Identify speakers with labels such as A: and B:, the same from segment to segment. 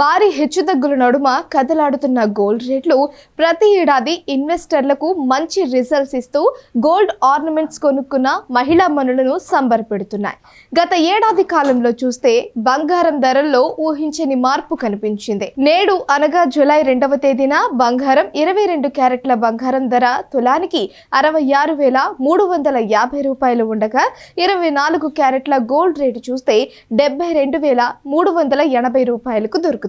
A: భారీ హెచ్చుతగ్గుల నడుమ కదలాడుతున్న గోల్డ్ రేట్లు ప్రతి ఏడాది ఇన్వెస్టర్లకు మంచి రిజల్ట్స్ ఇస్తూ గోల్డ్ ఆర్నమెంట్స్ కొనుక్కున్న మహిళా మనులను సంబరపెడుతున్నాయి. గత ఏడాది కాలంలో చూస్తే బంగారం ధరల్లో ఊహించని మార్పు కనిపించింది. నేడు అనగా జులై రెండవ తేదీన బంగారం ఇరవై రెండు క్యారెట్ల బంగారం ధర తులానికి అరవై ఆరు వేల మూడు వందల యాభై రూపాయలు ఉండగా ఇరవై నాలుగు క్యారెట్ల గోల్డ్ రేటు చూస్తే డెబ్బై రెండు వేల మూడు వందల ఎనభై రూపాయలకు దొరుకుతోంది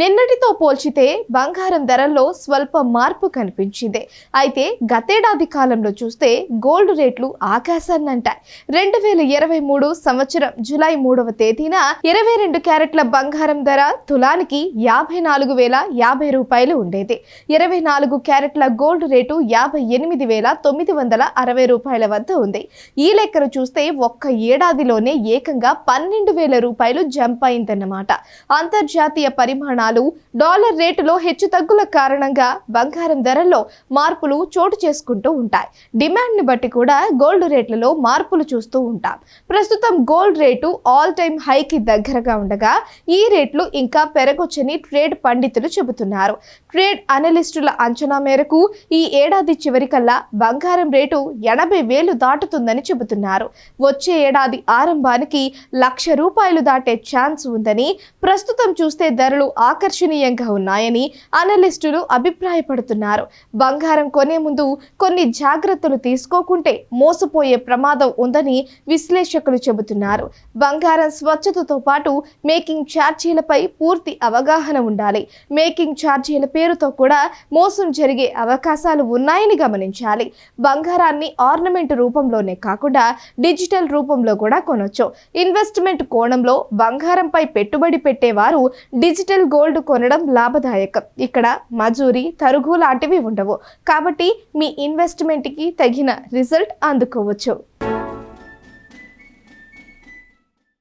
A: నిన్నటితో పోల్చితే బంగారం ధరల్లో స్వల్ప మార్పు కనిపించింది. అయితే గతేడాది కాలంలో చూస్తే గోల్డ్ రేట్లు ఆకాశాన్నంటాయి రెండు వేల ఇరవై మూడు సంవత్సరం జూలై మూడవ తేదీన ఇరవై రెండు క్యారెట్ల బంగారం ధర తులానికి యాభై నాలుగు వేల యాభై రూపాయలు ఉండేది. ఇరవై నాలుగు క్యారెట్ల గోల్డ్ రేటు యాభై ఎనిమిది వేల తొమ్మిది వందల అరవై రూపాయల వద్ద ఉంది. ఈ లెక్కను చూస్తే ఒక్క ఏడాదిలోనే ఏకంగా పన్నెండు వేల రూపాయలు జంప్ అయిందన్నమాట. అంతర్జాతీయ పరిమాణాలు డాలర్ రేటులో హెచ్చుతగ్గుల కారణంగా బంగారం ధరల్లో మార్పులు చోటు చేసుకుంటూ ఉంటాయి. డిమాండ్ని బట్టి కూడా గోల్డ్ రేట్లలో మార్పులు చూస్తూ ఉంటాం. ప్రస్తుతం గోల్డ్ రేటు ఆల్ టైమ్ హైకి దగ్గరగా ఉండగా ఈ రేట్లు ఇంకా పెరగొచ్చని ట్రేడ్ పండితులు చెబుతున్నారు. ట్రేడ్ అనలిస్టుల అంచనా మేరకు ఈ ఏడాది చివరికల్లా బంగారం రేటు ఎనభై వేలు దాటుతుందని చెబుతున్నారు. వచ్చే ఏడాది ఆరంభానికి లక్ష రూపాయలు దాటే ఛాన్స్ ఉందని ప్రస్తుతం చూ చూస్తే ధరలు ఆకర్షణీయంగా ఉన్నాయని అనలిస్టులు అభిప్రాయపడుతున్నారు. బంగారం కొనే ముందు కొన్ని జాగ్రత్తలు తీసుకోకుంటే మోసపోయే ప్రమాదం ఉందని విశ్లేషకులు చెబుతున్నారు. బంగారం స్వచ్ఛతతో పాటు మేకింగ్ ఛార్జీలపై పూర్తి అవగాహన ఉండాలి. మేకింగ్ ఛార్జీల పేరుతో కూడా మోసం జరిగే అవకాశాలు ఉన్నాయని గమనించాలి. బంగారాన్ని ఆర్నమెంట్ రూపంలోనే కాకుండా డిజిటల్ రూపంలో కూడా కొనొచ్చు. ఇన్వెస్ట్మెంట్ కోణంలో బంగారంపై పెట్టుబడి పెట్టేవారు డిజిటల్ గోల్డ్ కొనడం లాభదాయకం. ఇక్కడ మజూరి తరుగు లాంటివి ఉండవు. కాబట్టి మీ ఇన్వెస్ట్మెంట్కి తగిన రిజల్ట్ అందుకోవచ్చు.